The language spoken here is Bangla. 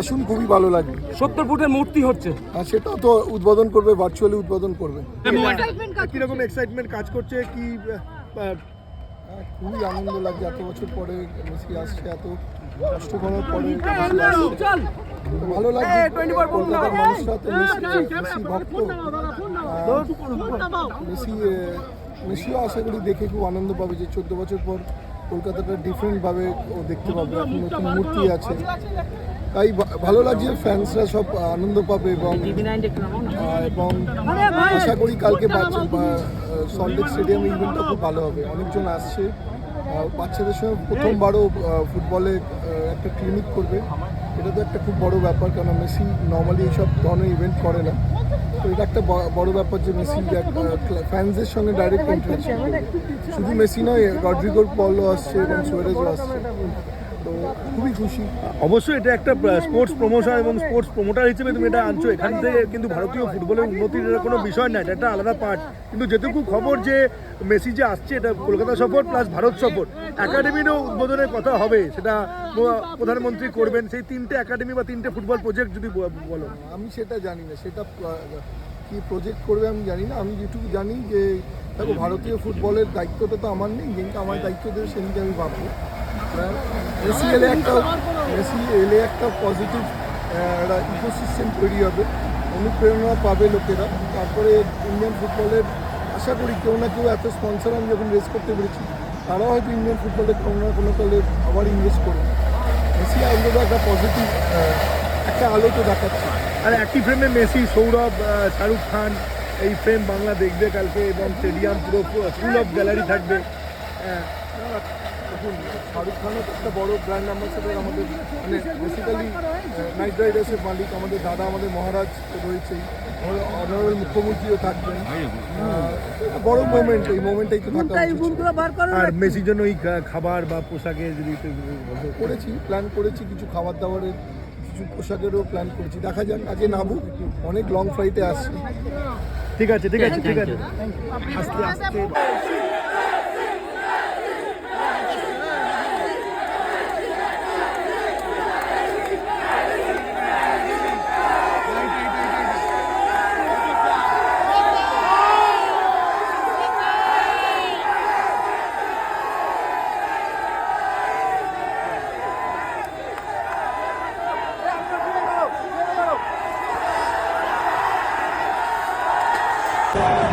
আসুন খুবই ভালো লাগবে সত্তর ফুটের মূর্তি হচ্ছে। আর সেটাও তো উদ্বোধন করবে ভার্চুয়ালি উদ্বোধন করবে। কীরকম এক্সাইটমেন্ট কাজ করছে কি হ্যাঁ, খুবই আনন্দ লাগছে এত বছর পরে মেসি আসছে এত কষ্ট করার পরে ভালো লাগছে। কলকাতার মানুষরা তো মেসি ভক্ত। মেসি মেসিও আশা করি দেখে খুব আনন্দ পাবে যে চোদ্দ বছর পর কলকাতাটা ডিফারেন্টভাবে ও দেখতে পাবে। এখন নতুন মূর্তি আছে। তাই ভালো লাগছে ফ্যান্সরা সব আনন্দ পাবে এবং এবং আশা করি কালকে বাচ্চা সল্টেক স্টেডিয়াম ইভেন্টটা খুব ভালো হবে। অনেকজন আসছে। বাচ্চাদের সঙ্গে প্রথমবারও ফুটবলে একটা ক্লিনিক করবে। এটা তো একটা খুব বড় ব্যাপার কারণ মেসি নর্মালি এইসব ধরনের ইভেন্ট করে না। তো এটা একটা বড় ব্যাপার যে মেসি ফ্যান্সের সঙ্গে ডাইরেক্ট ইন্টারাকশন শুধু মেসি নয় রড্রিগোর পলো আসছে, এবং সোয়ারেজও আসছে। খুবই খুশি। অবশ্যই এটা একটা স্পোর্টস প্রমোশন এবং স্পোর্টস প্রমোটার হিসেবে তুমি এটা আনছো। এখান থেকে কিন্তু ভারতীয় ফুটবলের উন্নতির কোনো বিষয় না এটা একটা আলাদা পার্ট কিন্তু যেটুকু খবর যে মেসি যে আসছে এটা কলকাতা সফর প্লাস ভারত সফর একাডেমিরও উদ্বোধনের কথা হবে সেটা প্রধানমন্ত্রী করবেন। সেই তিনটে একাডেমি বা তিনটে ফুটবল প্রজেক্ট যদি বলো। আমি সেটা জানি না সেটা কি প্রজেক্ট করবে আমি জানি না। আমি যেটুকু জানি যে দেখো ভারতীয় ফুটবলের দায়িত্বটা তো আমার নেই যেদিনকে আমার দায়িত্ব দেবে সেদিনকে আমি ভাববো। আহ, মেসি এলে একটা মেসি এলে একটা পজিটিভ একটা ইকোসিস্টেম তৈরি হবে অনুপ্রেরণা পাবে লোকেরা। তারপরে ইন্ডিয়ান ফুটবলের আশা করি কেউ না কেউ এত স্পন্সর আমি যখন রেস করতে পেরেছি তারাও হয়তো ইন্ডিয়ান ফুটবলে কোনো না কোনো কালে আবার ইনভেস্ট করবে। মেসি অন্তত একটা পজিটিভ একটা আলো তো দেখাচ্ছে। আর একই ফ্রেমে মেসি সৌরভ শাহরুখ খান এই ফ্রেম বাংলা দেখবে কালকে এবং স্টেডিয়াম পুরো ফুল অফ গ্যালারি থাকবে। দেখুন শাহরুখ খানও তো একটা বড় ব্র্যান্ড অ্যাম্বাসেডার আমাদের মানে বেসিক্যালি নাইট রাইডার্সের মালিক আমাদের দাদা আমাদের মহারাজ তো রয়েছেই। অনারেবল মুখ্যমন্ত্রীও থাকবেন। বড় মোমেন্ট এই মোমেন্টটাই তো থাকা আর মেসির জন্য ওই খাবার বা পোশাকে যদি করেছি প্ল্যান করেছি কিছু খাবার দাবারের কিছু পোশাকেরও প্ল্যান করেছি। দেখা যাক আগে নামুক অনেক লং ফ্লাইটে আসছি। ঠিক আছে ঠিক আছে ঠিক আছে। আস্তে আস্তে Yeah.